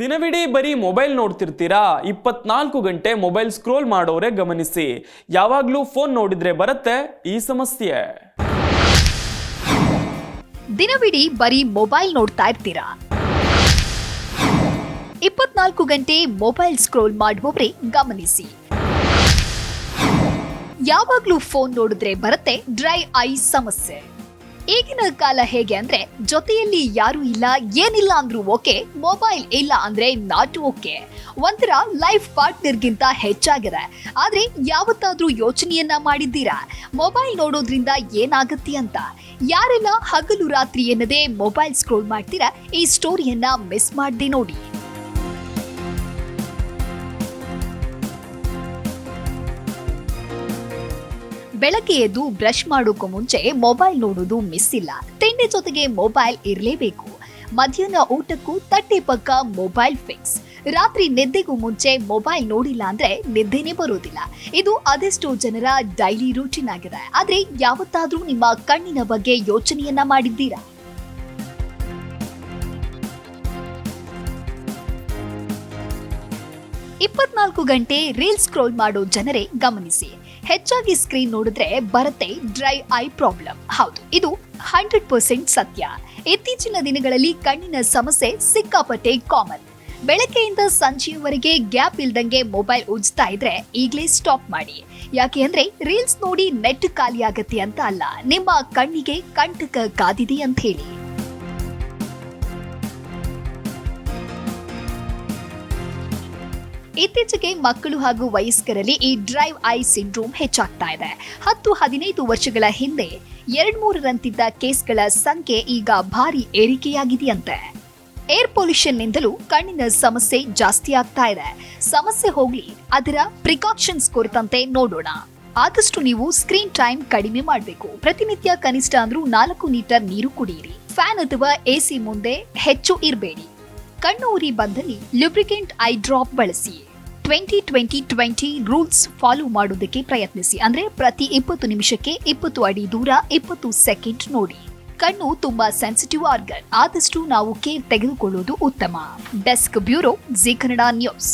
ದಿನವಿಡೀ ಬರೀ ಮೊಬೈಲ್ ನೋಡ್ತಿರ್ತೀರಾ? ಇಪ್ಪತ್ನಾಲ್ಕು ಗಂಟೆ ಮೊಬೈಲ್ ಸ್ಕ್ರೋಲ್ ಮಾಡೋರೆ ಗಮನಿಸಿ. ಯಾವಾಗಲೂ ಫೋನ್ ನೋಡಿದ್ರೆ ಬರುತ್ತೆ ಈ ಸಮಸ್ಯೆ. ದಿನವಿಡೀ ಬರೀ ಮೊಬೈಲ್ ನೋಡ್ತಾ ಇರ್ತೀರಾ? ಇಪ್ಪತ್ನಾಲ್ಕು ಗಂಟೆ ಮೊಬೈಲ್ ಸ್ಕ್ರೋಲ್ ಮಾಡುವವರೇ ಗಮನಿಸಿ. ಯಾವಾಗ್ಲೂ ಫೋನ್ ನೋಡಿದ್ರೆ ಬರುತ್ತೆ ಡ್ರೈ ಐ ಸಮಸ್ಯೆ. ಈಗಿನ ಕಾಲ ಹೇಗೆ ಅಂದ್ರೆ ಜೊತೆಯಲ್ಲಿ ಯಾರು ಇಲ್ಲ, ಏನಿಲ್ಲ ಅಂದ್ರೂ ಓಕೆ ಮೊಬೈಲ್ ಇಲ್ಲ ಅಂದ್ರೆ ನಾಟ್ ಓಕೆ ಒಂಥರ ಲೈಫ್ ಪಾರ್ಟ್ನರ್ಗಿಂತ ಹೆಚ್ಚಾಗಿದೆ. ಆದ್ರೆ ಯಾವತ್ತಾದ್ರೂ ಯೋಚನೆಯನ್ನ ಮಾಡಿದ್ದೀರಾ? ಮೊಬೈಲ್ ನೋಡೋದ್ರಿಂದ ಏನಾಗುತ್ತೆ ಅಂತ? ಯಾರೆಲ್ಲ ಹಗಲು ರಾತ್ರಿ ಎನ್ನದೆ ಮೊಬೈಲ್ ಸ್ಕ್ರೋಲ್ ಮಾಡ್ತೀರಾ? ಈ ಸ್ಟೋರಿಯನ್ನ ಮಿಸ್ ಮಾಡದೆ ನೋಡಿ. ಬೆಳಗ್ಗೆ ಎದ್ದು ಬ್ರಷ್ ಮಾಡೋಕ್ಕೂ ಮುಂಚೆ ಮೊಬೈಲ್ ನೋಡೋದು ಮಿಸ್ ಇಲ್ಲ. ತಿಂಡಿ ಜೊತೆಗೆ ಮೊಬೈಲ್ ಇರಲೇಬೇಕು. ಮಧ್ಯಾಹ್ನ ಊಟಕ್ಕೂ ತಟ್ಟೆ ಪಕ್ಕ ಮೊಬೈಲ್ ಫಿಕ್ಸ್ ರಾತ್ರಿ ನಿದ್ದೆಗೂ ಮುಂಚೆ ಮೊಬೈಲ್ ನೋಡಿಲ್ಲ ಅಂದ್ರೆ ನಿದ್ದೆನೇ ಬರೋದಿಲ್ಲ. ಇದು ಅದೆಷ್ಟೋ ಜನರ ಡೈಲಿ ರೂಟೀನ್ ಆಗಿದೆ. ಆದ್ರೆ ಯಾವತ್ತಾದ್ರೂ ನಿಮ್ಮ ಕಣ್ಣಿನ ಬಗ್ಗೆ ಯೋಚನೆಯನ್ನ ಮಾಡಿದ್ದೀರಾ? ಇಪ್ಪತ್ನಾಲ್ಕು ಗಂಟೆ ರೀಲ್ ಸ್ಕ್ರೋಲ್ ಮಾಡೋ ಜನರೇ ಗಮನಿಸಿ. ಹೆಚ್ಚಾಗಿ ಸ್ಕ್ರೀನ್ ನೋಡಿದ್ರೆ ಬರುತ್ತೆ ಡ್ರೈ ಐ ಪ್ರಾಬ್ಲಮ್ ಹೌದು, ಇದು ಹಂಡ್ರೆಡ್ ಪರ್ಸೆಂಟ್ ಸತ್ಯ. ಇತ್ತೀಚಿನ ದಿನಗಳಲ್ಲಿ ಕಣ್ಣಿನ ಸಮಸ್ಯೆ ಸಿಕ್ಕಾಪಟ್ಟೆ ಕಾಮನ್ ಬೆಳಕೆಯಿಂದ ಸಂಜೆಯವರೆಗೆ ಗ್ಯಾಪ್ ಇಲ್ದಂಗೆ ಮೊಬೈಲ್ ಉಜ್ತಾ ಇದ್ರೆ ಈಗಲೇ ಸ್ಟಾಪ್ ಮಾಡಿ. ಯಾಕೆ ಅಂದ್ರೆ ರೀಲ್ಸ್ ನೋಡಿ ನೆಟ್ ಖಾಲಿ ಆಗತ್ತೆ ಅಂತ ಅಲ್ಲ, ನಿಮ್ಮ ಕಣ್ಣಿಗೆ ಕಂಟಕ ಕಾದಿದೆ ಅಂತ ಹೇಳಿ. ಇತ್ತೀಚೆಗೆ ಮಕ್ಕಳು ಹಾಗೂ ವಯಸ್ಕರಲ್ಲಿ ಈ ಡ್ರೈವ್ ಐ ಸಿಂಡ್ರೋಮ್ ಹೆಚ್ಚಾಗ್ತಾ ಇದೆ. ಹತ್ತು ಹದಿನೈದು ವರ್ಷಗಳ ಹಿಂದೆ ಎರಡ್ ಮೂರರಂತಿದ್ದ ಕೇಸ್ಗಳ ಸಂಖ್ಯೆ ಈಗ ಭಾರಿ ಏರಿಕೆಯಾಗಿದೆಯಂತೆ. ಏರ್ ಪೊಲ್ಯೂಷನ್ ನಿಂದಲೂ ಕಣ್ಣಿನ ಸಮಸ್ಯೆ ಜಾಸ್ತಿ ಆಗ್ತಾ ಇದೆ. ಸಮಸ್ಯೆ ಹೋಗ್ಲಿ, ಅದರ ಪ್ರಿಕಾಕ್ಷನ್ಸ್ ಕುರಿತಂತೆ ನೋಡೋಣ. ಆದಷ್ಟು ನೀವು ಸ್ಕ್ರೀನ್ ಟೈಮ್ ಕಡಿಮೆ ಮಾಡಬೇಕು. ಪ್ರತಿನಿತ್ಯ ಕನಿಷ್ಠ ಅಂದ್ರೂ ನಾಲ್ಕು ಲೀಟರ್ ನೀರು ಕುಡಿಯಿರಿ. ಫ್ಯಾನ್ ಅಥವಾ ಎಸಿ ಮುಂದೆ ಹೆಚ್ಚು ಇರಬೇಡಿ. ಕಣ್ಣು ಉರಿ ಬಂದಲ್ಲಿ ಲುಬ್ರಿಕೆಂಟ್ ಐ ಡ್ರಾಪ್ ಬಳಸಿ twenty twenty twenty rules follow ಮಾಡೋದಕ್ಕೆ ಪ್ರಯತ್ನಿಸಿ. ಅಂದ್ರೆ ಪ್ರತಿ ಇಪ್ಪತ್ತು ನಿಮಿಷಕ್ಕೆ ಇಪ್ಪತ್ತು ಅಡಿ ದೂರ ಇಪ್ಪತ್ತು ಸೆಕೆಂಡ್ ನೋಡಿ. ಕಣ್ಣು ತುಂಬಾ ಸೆನ್ಸಿಟಿವ್ ಆರ್ಗನ್ ಆದಷ್ಟು ನಾವು ಕೇರ್ ತೆಗೆದುಕೊಳ್ಳುವುದು ಉತ್ತಮ. Desk bureau Zee Kannada news